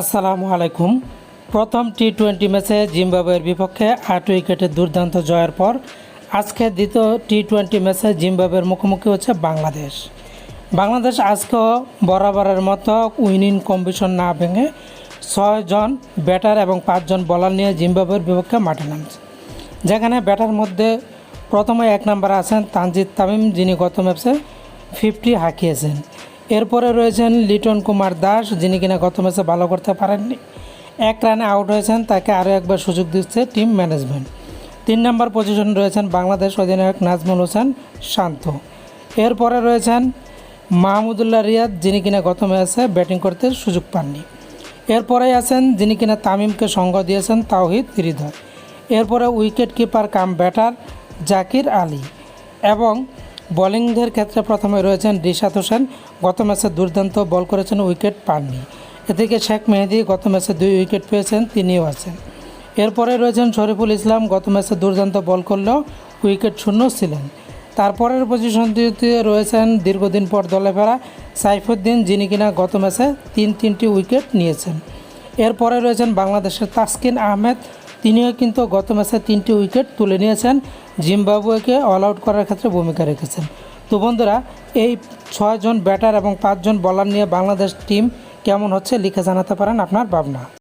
আসসালামু আলাইকুম। প্রথম টি টোয়েন্টি ম্যাচে জিম্বাবুয়ের বিপক্ষে আট উইকেটে দুর্দান্ত জয়ের পর আজকে দ্বিতীয় টি টোয়েন্টি ম্যাচে জিম্বাবুয়ের মুখোমুখি হচ্ছে বাংলাদেশ। বাংলাদেশ আজকেও বরাবরের মতো উইনিং কম্বিশন না ভেঙে ছয়জন ব্যাটার এবং পাঁচজন বলার নিয়ে জিম্বাবুয়ের বিপক্ষে মাঠে নামছে। যেখানে ব্যাটার মধ্যে প্রথমে এক নম্বরে আছেন তানজিদ তামিম, যিনি গত ম্যাচে ফিফটি হাঁকিয়েছেন। এরপরে রয়েছেন লিটন কুমার দাস, যিনি কিনা গত ম্যাচে ভালো করতে পারেননি। এক রানে আউট হয়েছেন, তাকে আরও একবার সুযোগ দিচ্ছে টিম ম্যানেজমেন্ট। তিন নম্বর পজিশন রয়েছেন বাংলাদেশ অধিনায়ক নাজমুল হোসেন শান্ত। এরপরে রয়েছেন মাহমুদুল্লাহ রিয়াদ, যিনি কিনা গত ম্যাচে ব্যাটিং করতে সুযোগ পাননি। এরপরেই আছেন, যিনি কিনা তামিমকে সঙ্গ দিয়েছেন তাওহিদ হৃদয়। এরপরে wicket keeper cum batter Zakir Ali. এবং বোলিংদের ক্ষেত্রে প্রথমে রয়েছেন রিশাদ হোসেন। গত ম্যাচে দুর্দান্ত বল করেছেন উইকেট পাননি। এদিকে শেখ মেহেদি গত ম্যাচে দুই উইকেট পেয়েছেন, তিনিও আছেন। এরপরে রয়েছেন শরীফুল ইসলাম, গত ম্যাচে দুর্দান্ত বল করলেও উইকেট শূন্য ছিলেন। তারপরের পজিশনটিতে রয়েছেন দীর্ঘদিন পর দলে ফেরা সাইফুদ্দিন, যিনি কিনা গত ম্যাচে তিন তিনটি উইকেট নিয়েছেন। এরপরে রয়েছেন বাংলাদেশের তাসকিন আহমেদ তিনিও কিন্তু গত ম্যাচে তিনটি উইকেট তুলে নিয়েছেন। জিম্বাবুয়েকে অল আউট করার ক্ষেত্রে ভূমিকা রেখেছেন। তো বন্ধুরা, এই ছয়জন ব্যাটার এবং পাঁচজন বলার নিয়ে বাংলাদেশ টিম কেমন হচ্ছে লিখে জানাতে পারেন আপনার ভাবনা।